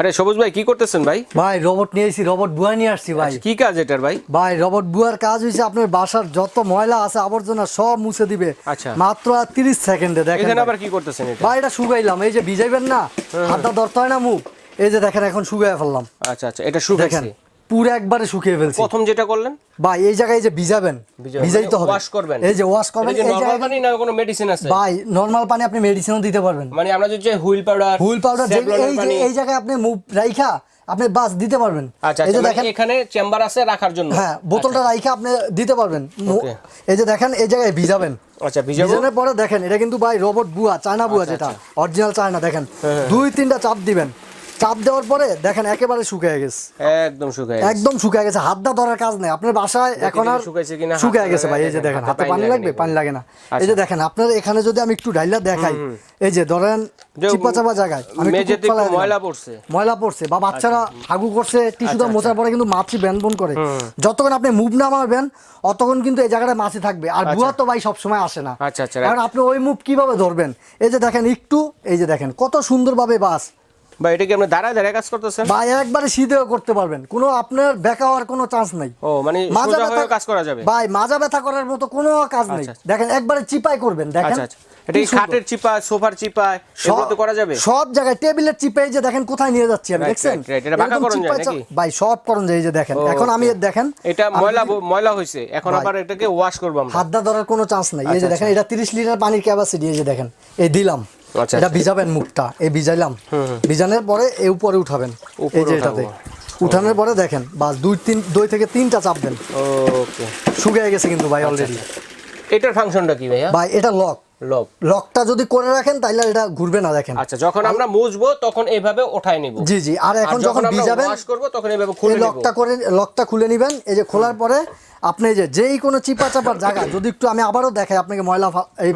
আরে সবুজ ভাই কি করতেছেন ভাই? ভাই রোবট নিয়ে এসেছি রোবট বুয়া নিয়ে আসছি ভাই। কি কাজ এটার ভাই? ভাই রোবট বুয়ার কাজ হইছে আপনার বাসার যত ময়লা আছে আবর্জনা সব মুছে দিবে। আচ্ছা। মাত্র আর তিরিশ সেকেন্ডে দেখেন এখানে আবার কি করতেছেন এটা? ভাই এটা শুকাইলাম। এই যে ভিজাইবেন না হাতটা ধরতে হয় না মুখ। এই যে দেখেন এখন শুকায় ফেললাম। আচ্ছা আচ্ছা এটা শুকাইছি। পুরো একবারে শুকিয়ে ফেলছি। প্রথম যেটা করলেন? ভাই এই জায়গায় যে ভিজাবেন ভিজাবেন, ভিজাইতে মানে হবে। wash করবেন। এই যে ওয়াশ করবেন এই নরমাল পানি না কোনো মেডিসিন আছে? ভাই নরমাল পানি আপনি মেডিসিনও দিতে পারবেন। মানে আমরা যে হুইল পাউডার হুইল পাউডার এই যে এই জায়গায় আপনি মুভ রাইখা আপনি বাস দিতে পারবেন। আচ্ছা এই যে আচ্ছা, দেখেন মানে এখানে চেম্বার আছে রাখার জন্য। হ্যাঁ বোতলটা রাইখা আপনি দিতে পারবেন। এই যে দেখেন এই জায়গায় ভিজাবেন। আচ্ছা ভিজানোর পরে দেখেন এটা কিন্তু ভাই রোবট বুয়া চায়না বুয়া আচ্ছা, যেটা। অরিজিনাল চায়না দেখেন। দুই তিনটা চাপ দিবেন। চাপ দেওয়ার পরে দেখেন একেবারে শুকিয়ে গেছে। একদম শুকাই একদম শুকিয়ে গেছে হাত দা ধরার কাজ নেই। আপনার বাসায় এখন আর শুকাইছে কিনা, শুকিয়ে গেছে ভাই এই যে দেখেন, হাতে পানি লাগবে পানি লাগে না। এই আচ্ছা। যে দেখেন আপনার এখানে যদি আমি একটু ঢাইলা দেখাই এই যে ধরেন চিপা চাপা জায়গায় আমি ময়লা পড়ছে। ময়লা পড়ছে বা বাচ্চারা হাগু করছে টিস্যুটা আচ্ছা, মোছার পরে কিন্তু মাছি ব্যান বন করে যতক্ষণ আপনি মুভ না মারবেন অতক্ষণ কিন্তু এই জায়গাটা মাছি থাকবে। আর বুয়া তো ভাই সবসময় আসে না। আচ্ছা, আচ্ছা, কারণ আপনি ওই মুভ কীভাবে ধরবেন? এই যে দেখেন একটু এই যে দেখেন কত সুন্দরভাবে বাস। বা এটা কি আপনি দাঁড়ায় দাঁড়ায় কাজ করতেছেন? বা একবারে শীতেও করতে পারবেন। কোনো আপনার বেকা হওয়ার কোনো চান্স নাই। ও মানে মাজা ব্যথা- কাজ করা যাবে? ভাই মাজা ব্যথা করার মতো কোনো কাজ নেই। আচ্ছা, দেখেন একবারে চিপাই করবেন দেখেন। আচ্ছা আচ্ছা। এটা। খাটের চিপা সোফার চিপা এগুলো তো করা যাবে? সব জায়গায় টেবিলের চিপে যে দেখেন কোথায় নিয়ে যাচ্ছি আমি দেখছেন. এটা বাঁকা করণ যায় নাকি? ভাই সব করণ যায় যে দেখেন। এখন আমি দেখেন এটা ময়লা ময়লা হয়েছে এখন আবার এটাকে ওয়াশ করব আমরা। হাত দা ধরার কোনো চান্স নাই। এই যে আচ্ছা, দেখেন এটা তিরিশ লিটার পানির ক্যাপাসিটি এই যে দেখেন। এই দিলাম। আচ্ছা, এটা আচ্ছা। ভিজাবেন মুখটা এই ভিজাইলাম। ভিজানোর পরে এই উপরে উঠাবেন এই যে এটাতে। উঠানোর পরে দেখেন বাস দুই তিন দুই থেকে তিনটা চাপ দেন। ওকে। শুকিয়ে গেছে কিন্তু ভাই আচ্ছা, অলরেডি এটার ফাংশনটা কি ভাইয়া? ভাই এটা লক লক। লকটা যদি করে রাখেন তাহলে এটা ঘুরবে না দেখেন। আচ্ছা যখন আমরা মুছবো তখন এইভাবে ওঠাই নিব। জি জি আর এখন যখন ভিজাবেন ওয়াশ করব তখন এইভাবে খুলে নিব। লকটা করে লকটা খুলে নিবেন। এই যে খোলার পরে আপনি যে যেই কোনো চিপা চাপার জায়গা যদি একটু আমি আবারও দেখাই আপনাকে ময়লা এই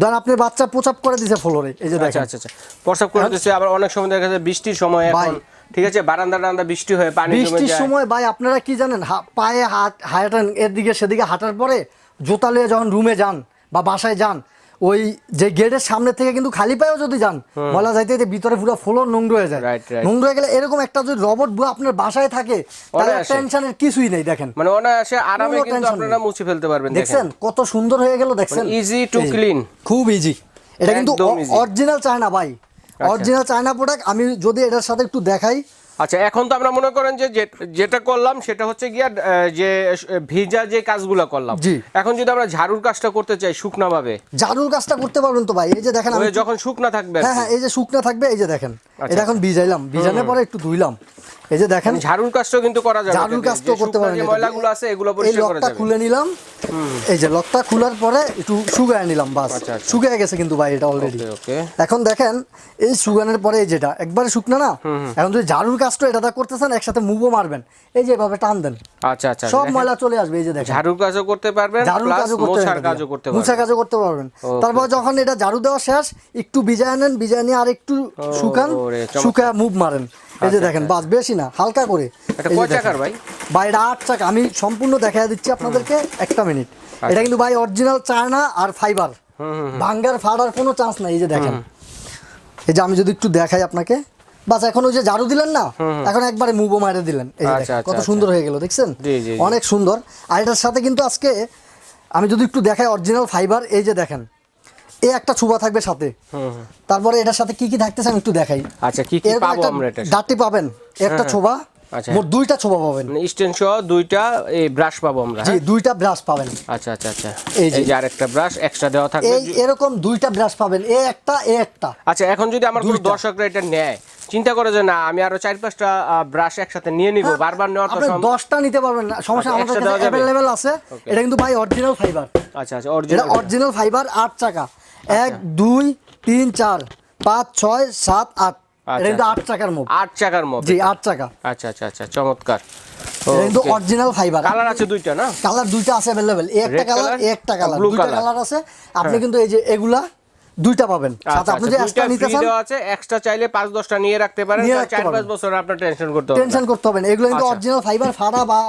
ধরেন আপনি বাচ্চা প্রচাপ করে দিছে ফ্লোরে এই যে আচ্ছা দেখেন। আচ্ছা আচ্ছা। প্রসাব করে দিচ্ছে আবার অনেক সময় দেখা যায় বৃষ্টির সময় এখন ভাই। ঠিক আছে? বারান্দা টারান্দা বৃষ্টি হয়ে পানি বৃষ্টির সময় ভাই আপনারা কি জানেন পায়ে হাট হাঁটান এদিকে সেদিকে হাঁটার পরে জুতা নিয়ে যখন রুমে যান বা বাসায় যান ওই যে গেটের সামনে থেকে কিন্তু খালি পায়েও যদি যান বলা যাইতে যাইতে ভিতরে পুরো ফ্লোর নোংরা হয়ে যায়. নোংরা হয়ে গেলে এরকম একটা যদি রবট বুয়া আপনার বাসায় থাকে তাহলে। টেনশনের কিছুই নেই দেখেন। মানে অনায়াসে আরামে কিন্তু আপনারা মুছে ফেলতে পারবেন দেখছেন? কত সুন্দর হয়ে গেল to এই যে, clean। খুব ইজি এটা কিন্তু অরিজিনাল চায়না ভাই। অরিজিনাল চায়না প্রোডাক্ট আমি যদি এটার সাথে একটু দেখাই আচ্ছা এখন তো আমরা মনে করেন যে যেটা করলাম সেটা হচ্ছে গিয়া যে ভিজা যে কাজগুলো করলাম। এখন যদি আমরা ঝাড়ুর কাজটা করতে চাই শুকনা ভাবে ঝাড়ুর কাজটা করতে পারবেন তো ভাই এই যে দেখেন যখন শুকনা থাকবে হ্যাঁ হ্যাঁ এই যে শুকনা থাকবে এই যে দেখেন। আচ্ছা। এটা এখন ভিজাইলাম ভিজানোর পরে একটু ধুইলাম। এই যে দেখেন মানে ঝাড়ুর কাজটাও কিন্তু করা যাবে। কাজটাও করতে পারবেন যে ময়লাগুলো আছে এগুলো পরিষ্কার করা লকটা খুলে নিলাম। এই যে লকটা খোলার পরে একটু শুকায় নিলাম বাস। আচ্ছা, আচ্ছা। গেছে কিন্তু ভাই এটা অলরেডি এখন দেখেন এই শুকানোর পরে এই যেটা একবারে শুকনো না? এখন যদি ঝাড়ুর কাজটা এটা করতেছেন একসাথে মুভও মারবেন। এই যে এভাবে টান দেন। আচ্ছা আচ্ছা সব ময়লা চলে আসবে এই যে দেখেন। ঝাড়ুর কাজও করতে পারবেন ঝাড়ুর কাজও করতে পারবেন। কাজও করতে মুছা পারবেন কাজও করতে পারবেন। তারপর যখন এটা ঝাড়ু দেওয়া শেষ একটু বিজায় নেন বিজায় নিয়ে আর একটু শুকান শুকা মুভ মারেন। এই যে আচ্ছা, দেখেন বাস বেশি না হালকা করে। এটা কয় চাকার ভাই? ভাই এটা আট চাকা। আমি সম্পূর্ণ দেখা দিচ্ছি আপনাদেরকে একটা মিনিট। আচ্ছা। এটা কিন্তু ভাই অরিজিনাল চায়না আর ফাইবার ভাঙ্গার ফাড়ার কোনো চান্স নাই এই যে দেখেন। এই যে আমি যদি একটু দেখাই আপনাকে। বাস এখন ওই যে ঝাড়ু দিলেন না? এখন একবারে মুভও মারে দিলেন। এই আচ্ছা, আচ্ছা, কত আচ্ছা। সুন্দর হয়ে গেল দেখছেন। অনেক সুন্দর। আর এটার সাথে কিন্তু আজকে আমি যদি একটু দেখাই অরিজিনাল ফাইবার এই যে দেখেন। এই একটা ছুবা থাকবে সাথে। তারপরে এটার সাথে কি কি থাকতেছে আমি একটু দেখাই। আচ্ছা কি কি পাবো একটা আমরা এটা ডাটি পাবেন একটা ছোবা আচ্ছা। মোট দুইটা ছোবা পাবেন। মানে স্টেন সহ দুইটা এই ব্রাশ পাবো আমরা জি হ্যাঁ? দুইটা ব্রাশ পাবেন। আচ্ছা আচ্ছা আচ্ছা। এই যে। যে আরেকটা ব্রাশ এক্সট্রা দেওয়া থাকবে। এই এরকম দুইটা ব্রাশ পাবেন এ একটা এ একটা। আচ্ছা এখন যদি আমার কোনো। দর্শকরা এটা নেয় চিন্তা করে যে না আমি আরও চার পাঁচটা ব্রাশ একসাথে নিয়ে নিব বারবার নেওয়ার তো নিতে পারবেন না সমস্যা আচ্ছা, আমাদের কাছে আছে। এটা কিন্তু ভাই অরিজিনাল ফাইবার আচ্ছা আচ্ছা অরিজিনাল অরিজিনাল ফাইবার আট চাকা। এক দুই তিন চার পাঁচ ছয় সাত আট। এটা আচ্ছা। আট চাকার মুখ আট চাকার জি আট চাকা। আচ্ছা আচ্ছা আচ্ছা চমৎকার। কিন্তু অরিজিনাল ফাইবার কালার আছে দুইটা না? কালার দুইটা আছে একটা কালার একটা কালার দুইটা হ্যাঁ। কালার আছে। আপনি কিন্তু এই যে এগুলা দুইটা পাবেন। সাথে আচ্ছা আপনি আচ্ছা, যদি এক্সট্রা নিতে চান আছে এক্সট্রা চাইলে পাঁচ দশটা নিয়ে রাখতে পারেন নিয়ে তার রাখতে চার পাঁচ পারবেন। বছর আপনার টেনশন করতে হবে টেনশন করতে হবে না। এগুলো কিন্তু আচ্ছা। অরিজিনাল ফাইবার ফাড়া বা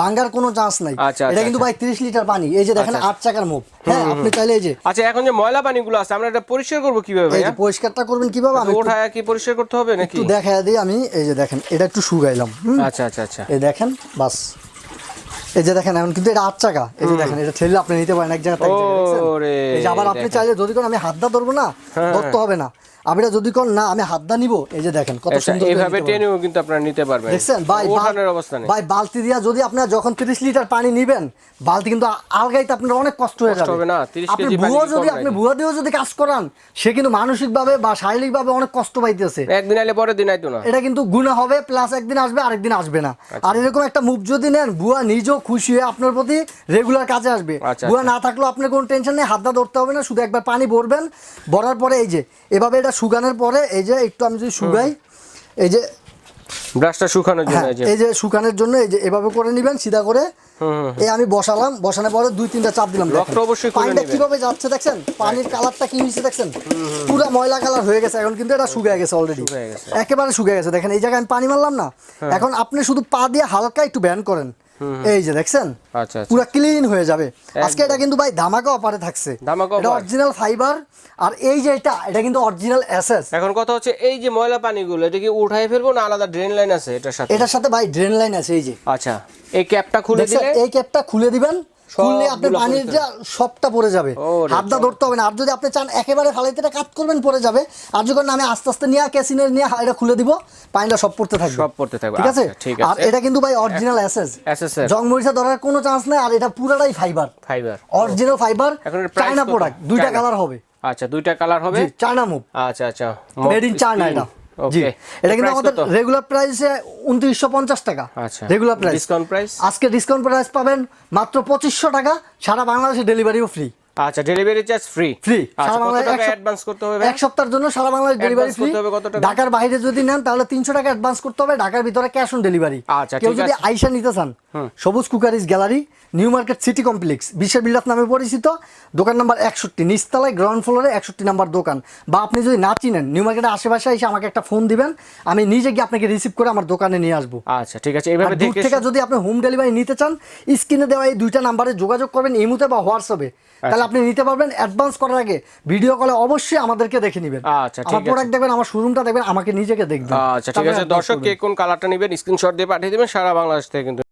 ভাঙ্গার কোনো চান্স নাই। আচ্ছা, এটা আচ্ছা, কিন্তু ভাই 30 লিটার পানি। এই যে দেখেন আট চাকার মুভ হ্যাঁ আপনি চাইলে এই যে আচ্ছা এখন যে ময়লা পানিগুলো আছে আমরা এটা পরিষ্কার করব কীভাবে এই যে পরিষ্কারটা করবেন কীভাবে? আমি ওঠায় কি পরিষ্কার করতে হবে নাকি? একটু দেখা দিই আমি। এই যে দেখেন এটা একটু শুকাইলাম আচ্ছা আচ্ছা আচ্ছা। এই দেখেন বাস। এই যে দেখেন এখন কিন্তু এটা আট চাকা। এই যে দেখেন এটা ঠেললে আপনি নিতে পারেন এক জায়গা থেকে এই যে আবার আপনি চাইলে যদি কোন আমি হাতটা ধরবো না ধরতে হবে না। যদি কোন না আমি হাতটা নিব। এই যে দেখেন কত আচ্ছা, সুন্দর এইভাবে টেনেও কিন্তু আপনারা নিতে পারবেন। দেখছেন? ভাই ওঠানোর ভাই বালতি দিয়া যদি আপনার যখন 30 লিটার পানি নিবেন বালতি কিন্তু আলগাইতে আপনার অনেক কষ্ট হয়ে যাবে। হবে না, 30 কেজি পানি ভুয়ো যদি আপনি ভুয়া দিয়েও যদি কাজ করান সে কিন্তু মানসিকভাবে বা শারীরিকভাবে অনেক কষ্ট পাইতেছে। একদিন আইলে পরের দিন আইতো না। এটা কিন্তু গুণা হবে প্লাস একদিন আসবে আরেকদিন আসবে না। আচ্ছা। আর এরকম একটা মুভ যদি নেন ভুয়া নিজেও খুশি হয়ে আপনার প্রতি রেগুলার কাজে আসবে। আচ্ছা, বুয়া না থাকলেও আপনার কোনো টেনশন নেই হাতটা ধরতে হবে না শুধু একবার পানি ভরবেন ভরার পরে এই যে এভাবে এটা শুকানোর পরে এই যে একটু আমি যদি শুকাই এই যে ব্রাশটা শুকানোর জন্য হ্যাঁ এই যে। এই যে শুকানোর জন্য এই যে এভাবে করে নিবেন সিধা করে। এই আমি বসালাম বসানোর পরে দুই তিনটা চাপ দিলাম অবশ্যই পানিটা। কীভাবে যাচ্ছে দেখছেন? পানির কালারটা কি হয়েছে দেখছেন? পুরো ময়লা কালার হয়ে গেছে এখন কিন্তু এটা শুকিয়ে গেছে অলরেডি একেবারে শুকিয়ে গেছে দেখেন এই জায়গায় আমি পানি মারলাম না। এখন আপনি শুধু পা দিয়ে হালকা একটু ব্যান করেন। এই যে দেখছেন? আচ্ছা আচ্ছা। পুরো ক্লিন হয়ে যাবে। আজকে এটা কিন্তু ভাই ধামাকা অফারে থাকছে। ধামাকা এটা অরিজিনাল ফাইবার আর এই যে এটা এটা কিন্তু অরিজিনাল এসএস এখন কথা হচ্ছে এই যে ময়লা পানিগুলো এটা কি উঠাই ফেলব না আলাদা ড্রেন লাইন আছে এটার সাথে? এটার সাথে ভাই ড্রেন লাইন আছে এই যে। আচ্ছা এই ক্যাপটা খুলে দিলে? এই ক্যাপটা খুলে দিবেন খুললে আপনার পানিটা সবটা পড়ে যাবে। হাতটা ধরতে হবে না। আর যদি আপনি চান একেবারে ফালাইতে এটা করবেন পড়ে যাবে। আর যখন আমি আস্তে আস্তে নিয়ে ক্যাসিনে নিয়ে এটা খুলে দিব পানিটা সব পড়তে থাকবে। সব পড়তে থাকবে। ঠিক আছে? আচ্ছা, আর এটা কিন্তু ভাই অরিজিনাল এর জং মরিচা ধরার কোনো চান্স নেই আর এটা পুরোটাই fibre fibre original fibre China product দুইটা কালার হবে। আচ্ছা দুইটা কালার হবে? চায়না মুভ আচ্ছা আচ্ছা। মেড ইন চায়না এটা। জি। এটা কিন্তু আমাদের রেগুলার প্রাইসে উনত্রিশশো পঞ্চাশ টাকা। আচ্ছা। রেগুলার প্রাইস ডিসকাউন্ট প্রাইস আজকে ডিসকাউন্ট প্রাইস পাবেন মাত্র পঁচিশশো টাকা সারা বাংলাদেশে ডেলিভারিও ফ্রি আচ্ছা ডেলিভারি চার্জ ফ্রি ফ্রি সারা এক অ্যাডভান্স করতে হবে এক সপ্তাহের জন্য সারা বাংলাদেশ ডেলিভারি ফ্রি হবে কত টাকা? ঢাকার বাইরে যদি নেন তাহলে তিনশো টাকা অ্যাডভান্স করতে হবে ঢাকার ভিতরে ক্যাশ অন ডেলিভারি আচ্ছা, কেউ যদি। আইসা নিতে চান Sabuj cookeries gallery new market city complex বিশ্বের বিলাস নামে পরিচিত দোকান নাম্বার একষট্টি নিচতলায় গ্রাউন্ড ফ্লোরে একষট্টি নাম্বার দোকান। বা আপনি যদি না চিনেন নিউ মার্কেটের আশেপাশে এসে আমাকে একটা ফোন দিবেন আমি নিজে গিয়ে আপনাকে রিসিভ করে আমার দোকানে নিয়ে আসব। আচ্ছা ঠিক আছে এইভাবে দূর দেখে থেকে যদি আপনি হোম ডেলিভারি নিতে চান স্ক্রিনে দেওয়া এই দুইটা নাম্বারে যোগাযোগ করবেন ইমুতে বা হোয়াটসঅ্যাপে আচ্ছা। তাহলে আপনি নিতে পারবেন অ্যাডভান্স করার আগে। ভিডিও কলে অবশ্যই আমাদেরকে দেখে নেবেন। আচ্ছা, ঠিক আছে। প্রোডাক্ট দেখবেন আমার শোরুমটা দেখবেন আমাকে নিজেকে দেখবেন। আচ্ছা ঠিক আছে। দর্শক কে কোন কালারটা নেবেন স্ক্রিনশট দিয়ে পাঠিয়ে দেবেন সারা বাংলাদেশ থেকে কিন্তু